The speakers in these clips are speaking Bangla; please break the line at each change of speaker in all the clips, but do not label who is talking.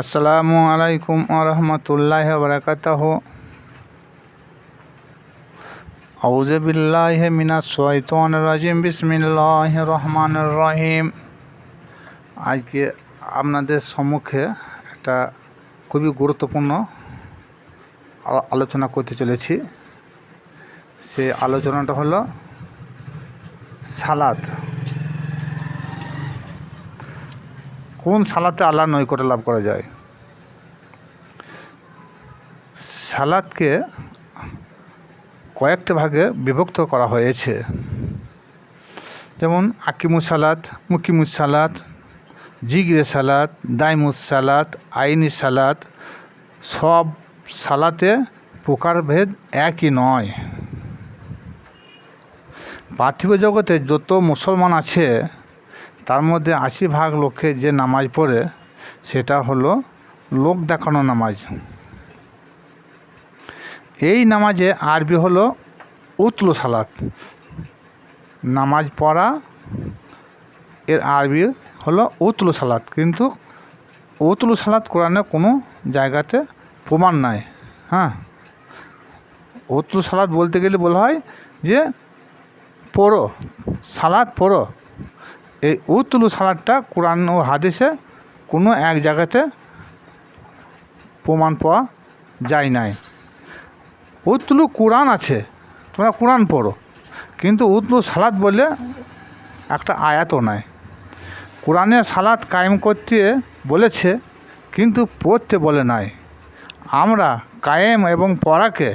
আসসালামু আলাইকুম আরহামতুল্লাহ বরকাতহ। আউযু বিল্লাহি মিনাশ শাইতানির রাজিম। বিসমিল্লাহির রহমান রহিম। আজকে আপনাদের সম্মুখে একটা খুবই গুরুত্বপূর্ণ আলোচনা করতে চলেছি। সে আলোচনাটা হলো সালাদ। কোন সালাতে আল্লাহ নৈকট্য লাভ করা যায়? সালাদকে কয়েকটা ভাগে বিভক্ত করা হয়েছে। যেমন আকিমুস সালাত মুকিমুস সালাত জিগরে সালাত দাইমুস সালাত আইনি সালাত সব সালাতে প্রকারভেদ একই নয়। পার্থিব জগতে যত মুসলমান আছে তার মধ্যে আশি ভাগ লোকে যে নামাজ পড়ে, সেটা হলো লোক দেখানো নামাজ। এই নামাজে আরবি হলো উতলু সালাত। নামাজ পড়া, এর আরবি হলো উতলু সালাত। কিন্তু উতলু সালাত কোরআনে কোনো জায়গাতে প্রমাণ নাই। হ্যাঁ? উতলু সালাত বলতে গেলে বলা হয় যে পড়ো সালাদ পড়ো। এই উতলু সালাদটা কোরআন ও হাদিসে কোনো এক জায়গাতে প্রমাণ পাওয়া যায় নাই। উতলু কোরআন আছে, তোমরা কোরআন পড়ো, কিন্তু উতলু সালাদ বলে একটা আয়াতও নাই। কোরআনে সালাদ কায়েম করতে বলেছে, কিন্তু পড়তে বলে নাই। আমরা কায়েম এবং পড়াকে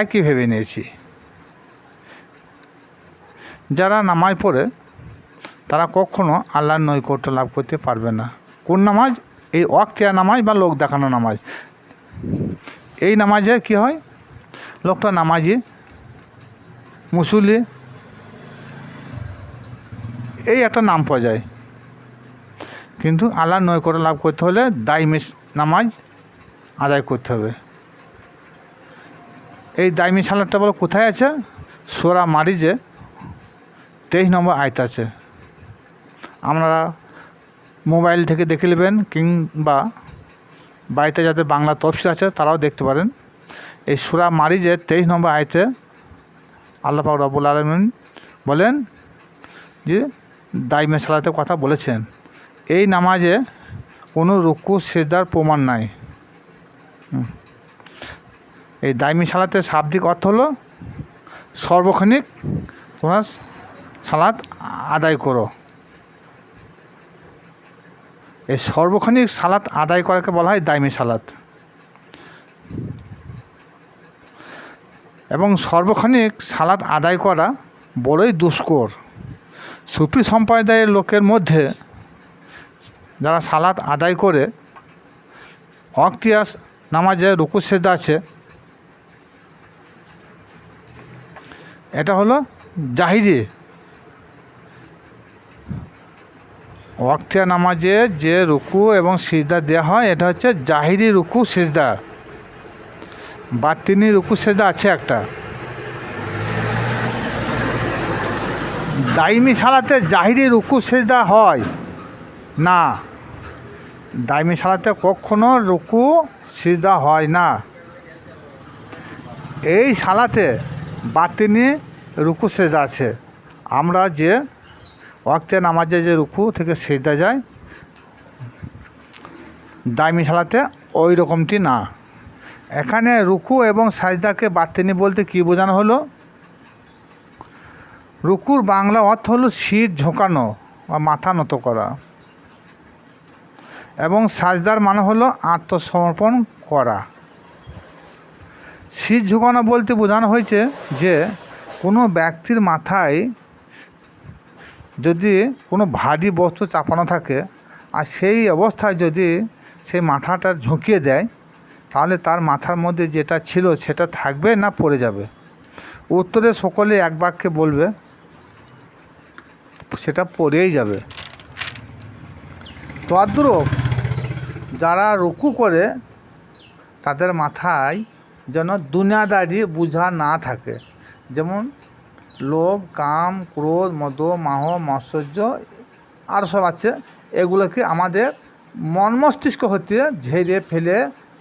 একই ভেবে নিয়েছি। যারা নামাজ পড়ে তারা কখনো আল্লাহর নৈকট্য লাভ করতে পারবে না। কোন নামাজ? এই অক্তিয়া নামাজ বা লোক দেখানো নামাজ। এই নামাজে কি হয়? লোকটা নামাজি মুসুলি এই একটা নাম পাওয়া যায়। কিন্তু আল্লাহর নৈকট্য লাভ করতে হলে দাইমি নামাজ আদায় করতে হবে। এই দাইমি সালাদটা বলো কোথায় আছে? সোরা মারিজে তেইশ নম্বর আয়ত আছে। আমরা মোবাইল থেকে দেখে নেবেন কিংবা বাড়িতে যাদের বাংলা তফসিল আছে তারাও দেখতে পারেন। এই সুরা মারিজের তেইশ নম্বর আয়তে আল্লাহ পাক রব্বুল আলমিন বলেন যে, দাইমে সালাতে কথা বলেছেন, এই নামাজে কোনো রুকু সেদার প্রমাণ নাই। এই দাইমি সালাতে শাব্দিক অর্থ হলো, সর্বক্ষণিক তোমরা সালাদ আদায় করো। এই সর্বক্ষণিক সালাত আদায় করাকে বলা হয় দাইমি সালাত। এবং সর্বক্ষণিক সালাত আদায় করা বড়ই দুষ্কর। সুফি সম্প্রদায়ের লোকের মধ্যে যারা সালাত আদায় করে, অক্তিয়াস নামাজে রুকু আছে, এটা হলো জাহিরি ওয়াক্তিয়া নামাজে যে রুকু এবং সিজদা দেওয়া হয়, এটা হচ্ছে জাহিরি রুকু, সিজদা। বাতিনি রুকু, সিজদা আছে একটা। দাইমি সালাতে জাহিরি রুকু, সিজদা হয়? না। দাইমি সালাতে কখনো রুকু, সিজদা হয় না। এই সালাতে বাতিনি, রুকু, সেজদা আছে। আমরা যে ওয়াক্তে নামাজে যে রুকু থেকে সেজদা যায় দাইমি সালাতে ওই রকমটি না। এখানে রুকু এবং সাজদাকে বাতিনি বলতে কি বোঝানো হলো? রুকুর বাংলা অর্থ হলো শীত ঝোঁকানো বা মাথা নত করা। এবং সাজদার মানে হলো আত্মসমর্পণ করা। শীত ঝুঁকানো বলতে বোঝানো হয়েছে যে কোনো ব্যক্তির মাথায় যদি কোনো ভারী বস্তু চাপানো থাকে আর সেই অবস্থায় যদি সেই মাথাটা ঝুঁকিয়ে দেয়, তাহলে তার মাথার মধ্যে যেটা ছিল সেটা থাকবে না পড়ে যাবে? উত্তরে সকলে এক বাক্যে বলবে, সেটা পড়েই যাবে। তদ্রূপ যারা রুকু করে, তাদের মাথায় যেন দুনিয়াদারি বোঝা না থাকে। যেমন লোভ, কাম, ক্রোধ, মদ, মাহ মাশ্চর্য আর সব আছে। এগুলোকে আমাদের মন মস্তিষ্ক হতে ঝেড়ে ফেলে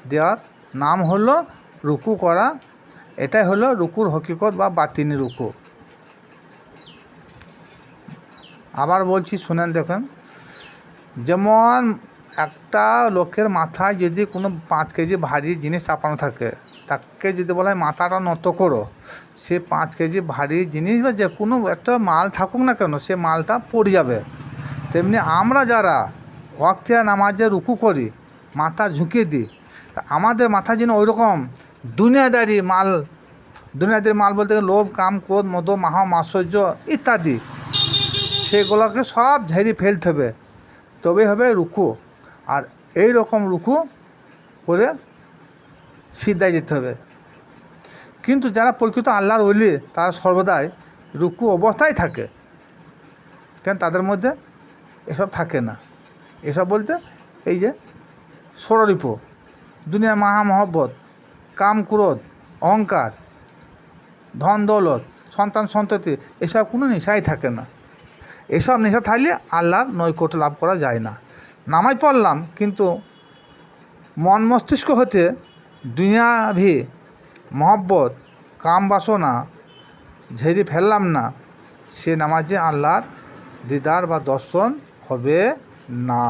দেওয়ার নাম হলো রুকু করা। এটাই হলো রুকুর হকিকত বা বাতিনি রুকু। আবার বলছি, শুনেন, দেখেন। যেমন একটা লোকের মাথায় যদি কোনো পাঁচ কেজি ভারী জিনিস চাপানো থাকে তাকে যদি বলা হয় মাথাটা নত করো, সে পাঁচ কেজি ভারী জিনিস বা যে কোনো একটা মাল থাকুক না কেন, সে মালটা পড়ে যাবে। তেমনি আমরা যারা ওয়াক্তিয়া নামাজে রুকু করি, মাথা ঝুঁকিয়ে দিই, তা আমাদের মাথা যেন ওই রকম দুনিয়াদারি মাল দুনিয়াদারি মাল বলতে গেলে লোভ, কাম, ক্রোধ, মদ, মাহা মাশ্চর্য ইত্যাদি, সেগুলোকে সব ঝেড়ে ফেলতে হবে। তবেই হবে রুকু। আর এই রকম রুকু করে সিদ্ধায় যেতে হবে। কিন্তু যারা প্রকৃত আল্লাহর ওলি, তারা সর্বদাই রুকু অবস্থায় থাকে। কেন? তাদের মধ্যে এসব থাকে না। এসব বলতে এই যে ষড়রিপ দুনিয়ার মাহা মহব্বত কাম ক্রোধ, অহংকার, ধন দৌলত, সন্তান সন্ততি, এসব কোনো নেশাই থাকে না। এসব নেশা থাকলে আল্লাহর নৈকট্য লাভ করা যায় না। নামাজ পড়লাম, কিন্তু মন মস্তিষ্ক হতে দুনিয়াভি মহব্বত, কাম বাসনা, ঝেড়ে ফেললাম না। সে নামাজে আল্লাহর দিদার বা দর্শন হবে না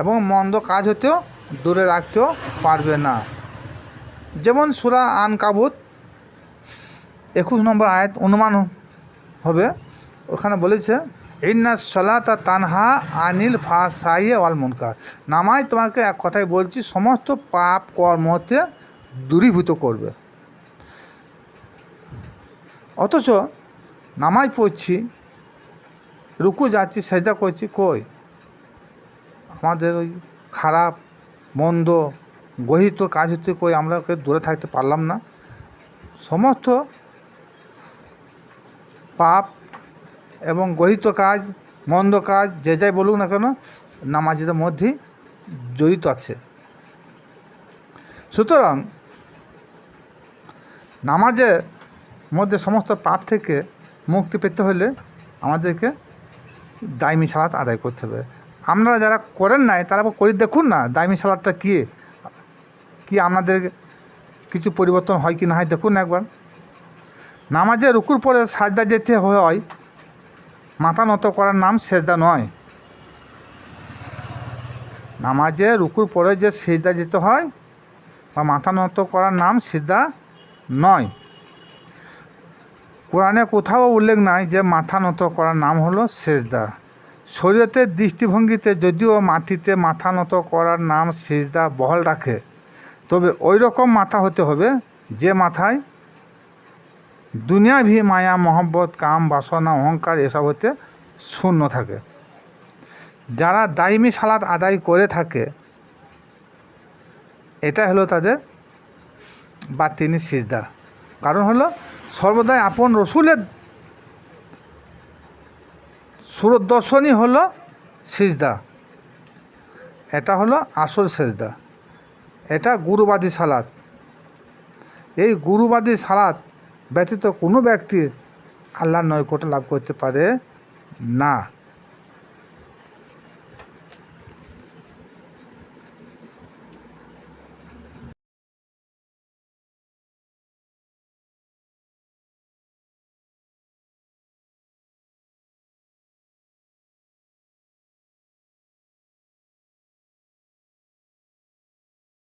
এবং মন্দ কাজ হতেও দূরে রাখতেও পারবে না। যেমন সুরা আন কাবুত একুশ নম্বর আয়াত অনুমান হবে। ওখানে বলেছে ইন্না সলাতা তানহা আনিল ফাসাইয়ে ওয়াল মুনকার। নামাজ তোমাকে এক কথায় বলছি, সমস্ত পাপ কর্ম হতে দূরীভূত করবে। অথচ নামাজ পড়ছি, রুকু যাচ্ছি, সেজদা করছি, কই? আমাদের ওই খারাপ, মন্দ, গহিত কাজ হতে কই? আমরা দূরে থাকতে পারলাম না। সমস্ত পাপ এবং গহিত কাজ, মন্দ কাজ, যে যাই বলুক না কেন নামাজিদের মধ্যেই জড়িত আছে। সুতরাং নামাজের মধ্যে সমস্ত পাপ থেকে মুক্তি পেতে হলে আমাদেরকে দায়মি সালাত আদায় করতে হবে। আপনারা যারা করেন নাই, তারা করে দেখুন না দায়মি সালাদটা কী? কি আপনাদের কিছু পরিবর্তন হয় কি না হয় দেখুন একবার। নামাজে রুকুর পরে সাজদা যেতে হয় মাথা নত করার নাম সেজদা নয়। নামাজে রুকুর পরে যে সেজদা যেতে হয় বা মাথা নত করার নাম সেজদা নয়। কোরআনে কোথাও উল্লেখ নাই যে মাথা নত করার নাম হলো সেজদা। শরীয়তের দৃষ্টিভঙ্গিতে যদিও মাটিতে মাথা নত করার নাম সেজদা বহাল রাখে, তবে ওই রকম মাথা হতে হবে যে মাথায় দুনিয়াভি মায়া, মহব্বত, কাম, বাসনা, অহংকার এসব হতে শূন্য থাকে। যারা দাইমি সালাত আদায় করে থাকে, এটা হলো তাদের বাতিনি সিজদা। কারণ হলো সর্বদাই আপন রসুলের সুরদর্শনই হলো সিজদা। এটা হলো আসল সেজদা। এটা গুরুবাদী সালাত। এই গুরুবাদী সালাত ব্যতীত কোনো ব্যক্তি আল্লাহর নৈকট্য লাভ করতে পারে না।